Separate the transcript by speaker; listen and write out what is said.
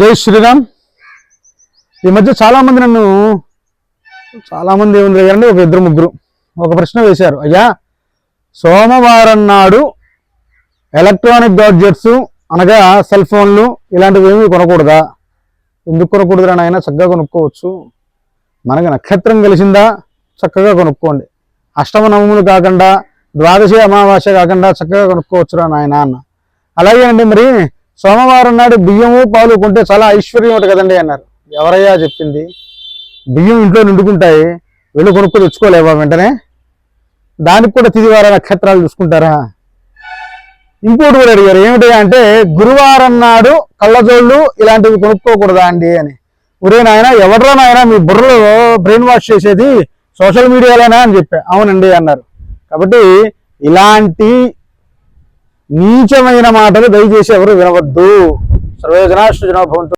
Speaker 1: జై శ్రీరామ్. ఈ మధ్య చాలామంది నన్ను చాలామంది ఏముంది దగ్గరండి ఒక ఇద్దరు ముగ్గురు ఒక ప్రశ్న వేశారు. అయ్యా సోమవారం నాడు ఎలక్ట్రానిక్ గాడ్జెట్స్ అనగా సెల్ ఫోన్లు ఇలాంటివి ఏమి కొనకూడదా? ఎందుకు కొనకూడదురా నాయన? చక్కగా కొనుక్కోవచ్చు. మనకి నక్షత్రం కలిసిందా? చక్కగా కొనుక్కోండి. అష్టమ నవములు కాకుండా ద్వాదశి అమావాస్య కాకుండా చక్కగా కొనుక్కోవచ్చురా నాయన అన్న. అలాగే అండి మరి సోమవారం నాడు బియ్యము పాలు కొంటే చాలా ఐశ్వర్యం ఉంటుంది కదండి అన్నారు. ఎవరయ్యా చెప్పింది? బియ్యం ఇంట్లో నిండుకుంటాయి వెళ్ళి కొనుక్కొని తెచ్చుకోలేవా వెంటనే? దానికి కూడా తిదివార నక్షత్రాలు చూసుకుంటారా? ఇంకోటి కూడా అడిగారు ఏమిటి అంటే గురువారం నాడు కళ్ళజోళ్ళు ఇలాంటివి కొనుక్కోకూడదా అండి అని. ఒరే నాయన ఎవడ్రా నాయన మీ బుర్రలో బ్రెయిన్ వాష్ చేసేది? సోషల్ మీడియాలోనా అని చెప్పా. అవునండి అన్నారు. కాబట్టి ఇలాంటి నీచమైన మాటలు దయచేసి ఎవరు వినవద్దు. సర్వేజనా సృజనా భవంతు.